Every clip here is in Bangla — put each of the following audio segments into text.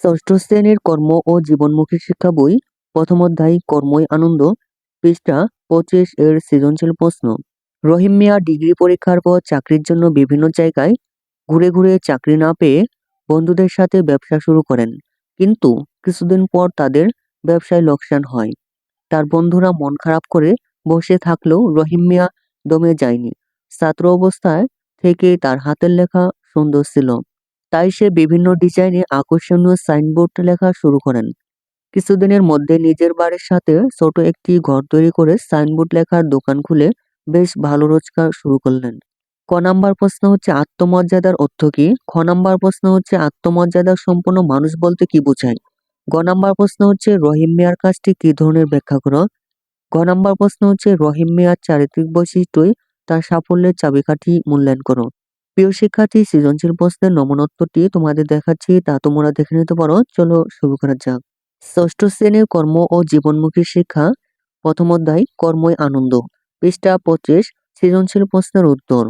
ষষ্ঠ শ্রেণির কর্ম ও জীবনমুখী শিক্ষা বই, প্রথম অধ্যায়, কর্মই আনন্দ, পৃষ্ঠা পঁচিশ এর সৃজনশীল প্রশ্ন। রহিম মিয়া ডিগ্রি পরীক্ষার পর চাকরির জন্য বিভিন্ন জায়গায় ঘুরে ঘুরে চাকরি না পেয়ে বন্ধুদের সাথে ব্যবসা শুরু করেন। কিন্তু কিছুদিন পর তাদের ব্যবসায় লোকসান হয়। তার বন্ধুরা মন খারাপ করে বসে থাকলেও রহিম মিয়া দমে যায়নি। ছাত্র অবস্থায় থেকে তার হাতের লেখা সুন্দর ছিল। তাই সে বিভিন্ন ডিজাইনে আকর্ষণীয় সাইনবোর্ড লেখা শুরু করেন। কিছুদিনের মধ্যে নিজের বাড়ির সাথে ছোট একটি ঘর তৈরি করে সাইনবোর্ড লেখার দোকান খুলে বেশ ভালো রোজগার শুরু করলেন। ক নাম্বার প্রশ্ন হচ্ছে আত্মমর্যাদার অর্থ কি? খ নাম্বার প্রশ্ন হচ্ছে আত্মমর্যাদা সম্পন্ন মানুষ বলতে কি বোঝায়? গ নাম্বার প্রশ্ন হচ্ছে রহিম মিয়ার কাজটি কি ধরনের ব্যাখ্যা করো? গ নাম্বার প্রশ্ন হচ্ছে রহিম মিয়ার চারিত্রিক বৈশিষ্ট্যই তার সাফল্যের চাবিকাঠি মূল্যায়ন করো। প্রিয় শিক্ষার্থী, সৃজনশীল প্রশ্নের নমনত্বটি তোমাদের দেখাচ্ছি, তা তোমরা দেখে নিতে পারো। চলো শুরু করা যাক। ষষ্ঠ শ্রেণির কর্ম ও জীবনমুখী শিক্ষা, প্রথম অধ্যায়, কর্মই আনন্দ, পৃষ্ঠা পঁচিশ, সৃজনশীল প্রশ্নের উত্তর।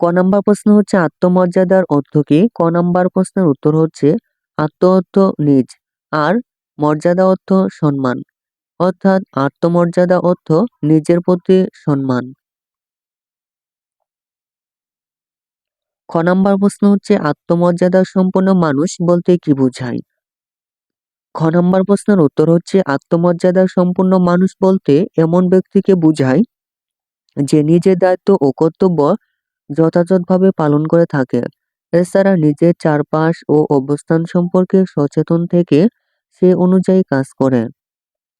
ক নাম্বার প্রশ্ন হচ্ছে, আত্মমর্যাদার অর্থ কি? ক নাম্বার প্রশ্নের উত্তর হচ্ছে আত্ম অর্থ নিজ, আর মর্যাদা অর্থ সম্মান, অর্থাৎ আত্মমর্যাদা অর্থ নিজের প্রতি সম্মান। খ নাম্বার প্রশ্ন হচ্ছে, আত্মমর্যাদা সম্পন্ন মানুষ বলতে কি বোঝায়? খ নাম্বার প্রশ্নের উত্তর হচ্ছে, আত্মমর্যাদা সম্পন্ন মানুষ বলতে এমন ব্যক্তিকে বোঝায় যে নিজের দায়িত্ব ও কর্তব্য যথাযথভাবে পালন করে থাকে। এছাড়া নিজের চারপাশ ও অবস্থান সম্পর্কে সচেতন থেকে সে অনুযায়ী কাজ করে।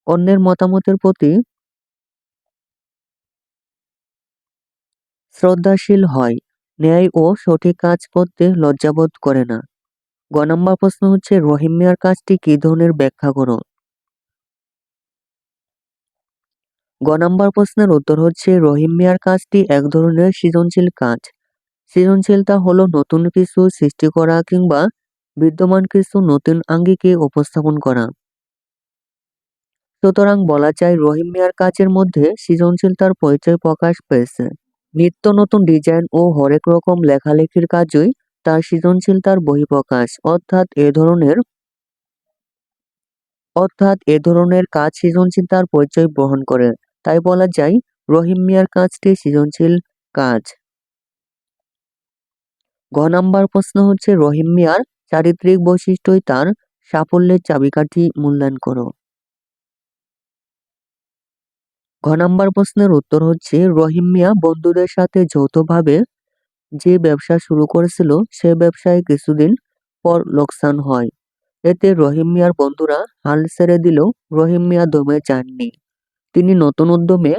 অন্যের মতামতের প্রতি শ্রদ্ধাশীল হয়। ন্যায় ও সঠিক কাজ করতে লজ্জাবোধ করে না। গ নম্বর প্রশ্ন হচ্ছে, রহিম মিয়ার কাজটি কি ধরনের ব্যাখ্যা করো গ নম্বর প্রশ্নের উত্তর হচ্ছে, রহিম মিয়ার কাজটি এক ধরনের সৃজনশীল কাজ। সৃজনশীলতা হলো নতুন কিছু সৃষ্টি করা কিংবা বিদ্যমান কিছু নতুন আঙ্গিকে উপস্থাপন করা। সুতরাং বলা যায়, রহিম মিয়ার কাজের মধ্যে সৃজনশীলতার পরিচয় প্রকাশ পেয়েছে। নিত্য নতুন ডিজাইন ও হরেক রকম লেখালেখির কাজই তার সৃজনশীলতার বহিঃপ্রকাশ। অর্থাৎ এ ধরনের অর্থাৎ এ ধরনের কাজ সৃজনশীলতার পরিচয় বহন করে। তাই বলা যায় রহিম মিয়ার কাজটি সৃজনশীল কাজ। ঘ নাম্বার প্রশ্ন হচ্ছে, রহিম মিয়ার চারিত্রিক বৈশিষ্ট্যই তার সাফল্যের চাবিকাঠি মূল্যায়ন করো। নাম্বার প্রশ্নের উত্তর হচ্ছে, রহিম মিয়া বন্ধুদের সাথে যৌথভাবে যে ব্যবসা শুরু করেছিল, সে ব্যবসায় কিছুদিন পর লোকসান হয়। এতে রহিম মিয়ার বন্ধুরা হাল ছেড়ে দিলেও রহিম মিয়া দমে যাননি তিনি নতুন উদ্যমে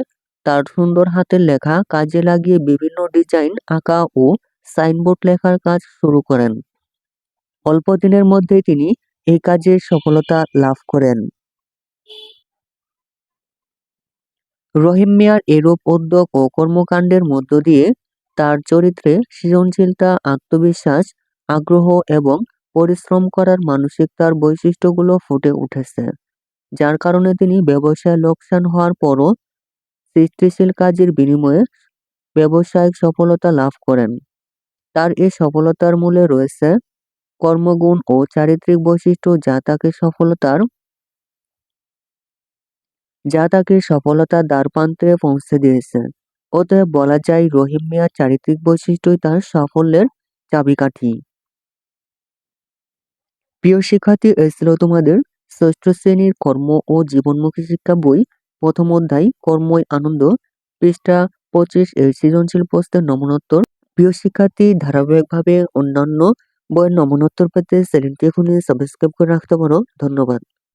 তার সুন্দর হাতের লেখা কাজে লাগিয়ে বিভিন্ন ডিজাইন আঁকা ও সাইনবোর্ড লেখার কাজ শুরু করেন। অল্প দিনের মধ্যেই তিনি এই কাজে সফলতা লাভ করেন। রহিম মিয়ার এরূপ উদ্যোগ ও কর্মকাণ্ডের মধ্য দিয়ে তার চরিত্রে সৃজনশীলতা, আত্মবিশ্বাস, আগ্রহ এবং পরিশ্রম করার মানসিকতার বৈশিষ্ট্যগুলো ফুটে উঠেছে, যার কারণে তিনি ব্যবসায় লোকসান হওয়ার পরও সৃষ্টিশীল কাজের বিনিময়ে ব্যবসায়িক সফলতা লাভ করেন। তার এই সফলতার মূলে রয়েছে কর্মগুণ ও চারিত্রিক বৈশিষ্ট্য যা তাকে সফলতার যা তাকে সফলতার দ্বারপ্রান্তে পৌঁছে দিয়েছে। অতএব বলা যায় রহিম মিয়ার চারিত্রিক বৈশিষ্ট্যই তার সাফল্যের চাবিকাঠি। প্রিয় শিক্ষার্থী, এই তোমাদের ষষ্ঠ শ্রেণির কর্ম ও জীবনমুখী শিক্ষা বই, প্রথম অধ্যায়, কর্মই আনন্দ, পৃষ্ঠা পঁচিশ এর সৃজনশীল প্রশ্নের নমনোত্তর। প্রিয় শিক্ষার্থী, ধারাবাহিকভাবে অন্যান্য বইয়ের নমনোত্তর পেতে চ্যানেলটি এখনই সাবস্ক্রাইব করে রাখতে পারো। ধন্যবাদ।